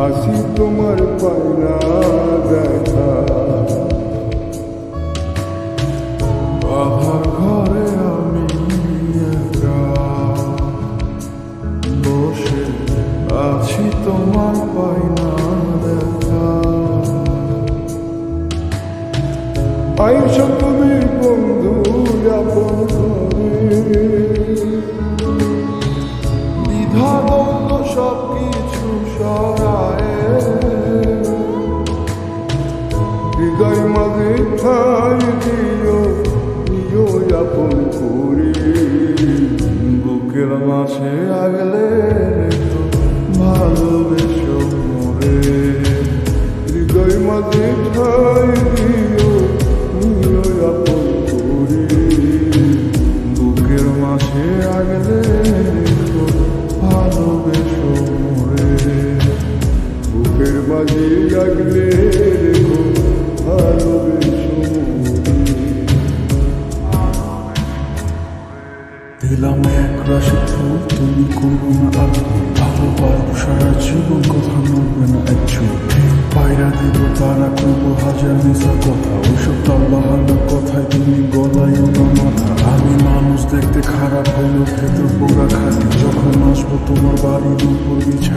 আসি তোমার পায়না দেখা। আধার ঘরে আমি একা। বসে আছি তোমার পায়না হৃদয় মাঝে ঠাই দিও দিও আগলে ভালোবেসো মোরে। হৃদয় মাঝে ঠাই দিও দিও আপন করি। বুকের মাঝে আগলে ভালোবেসো আগলে দিলাম এক রাশি ফুল কথা নড়বে না এক বাহানা কথায় তুমি গলায়ও না মাথা। আমি মানুষ দেখতে খারাপ হলেও ভেতর পোড়া খাটি যখন আসব তোমার বাড়ির উপর বিছাই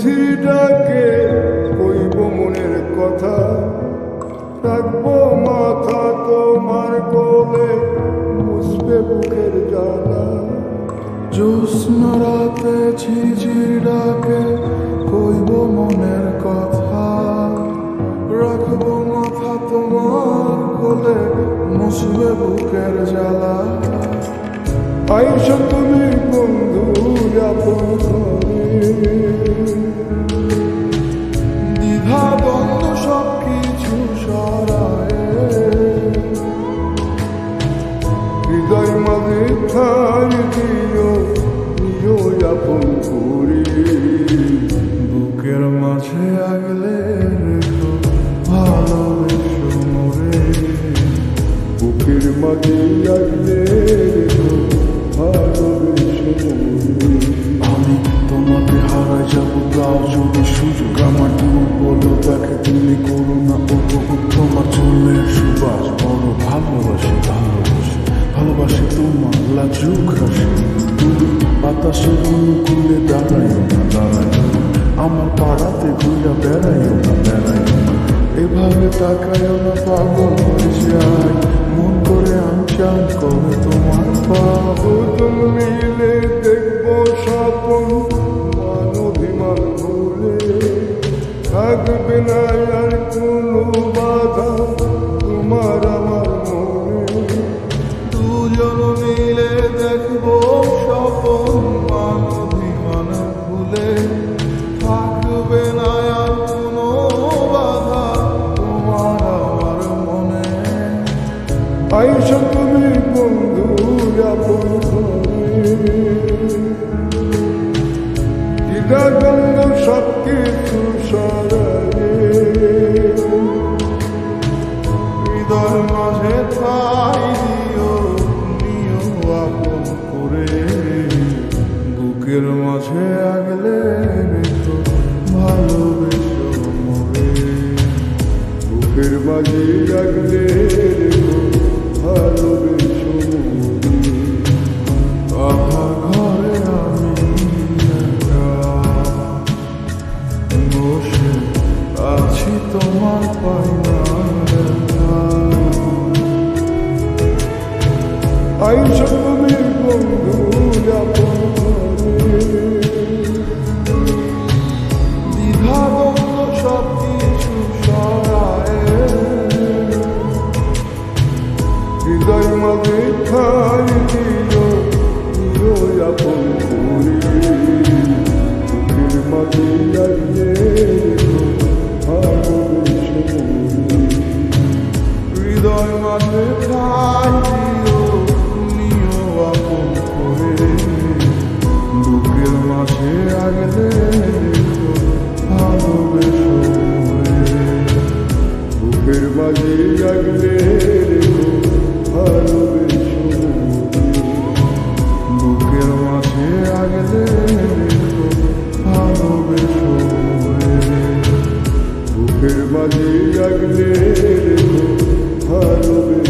ঝিঝি ডাকে কইব মনের কথা। রাখব মাথা তোমার কোলে মুসবে বুকের জ্বালা। জ্যোৎস্না রাতে ঝিঝির ডাকে কইব মনের কথা। রাখব মাথা তোমার কোলে মুসবে বুকের জ্বালা। আইসো তুমি বন্ধু, আপন ঘরে। মাঝে আগলে রেখো, ভালোবেসো মোরে। বুকের মাঝে আগলে রেখো, ভালোবেসো মোরে। আমি তোমাকে হারাই যাব দাও যদি সুযোগ আমার দূর বলো, তাকে তুমি করো না উপভোগ তোমার চুলের সুবাস। বড় ভালোবাসি ভালোবাসি ভালোবাসি তোমার লাজুক হাসি। তুমি বাতাসের অনুকূলে দাঁড়াইও না দাঁড়াইও আমার পাড়াতে ঘুরে বেড়াইও না বেড়াইও এভাবে তাকাইও না পাগল হয়ে যায়। মন করে আনচান করে তোমার দুজন মিলে দেখব স্বপন মান অভিমান ভুলে থাকবে আইসো তুমি বন্ধুরা ঘরে দ্বিধাদ্বন্দ্ব সব কিছু সরায়ে আইসো তুমি বন্ধু আপন বুকের মাঝে রাখলে ভালোবেসে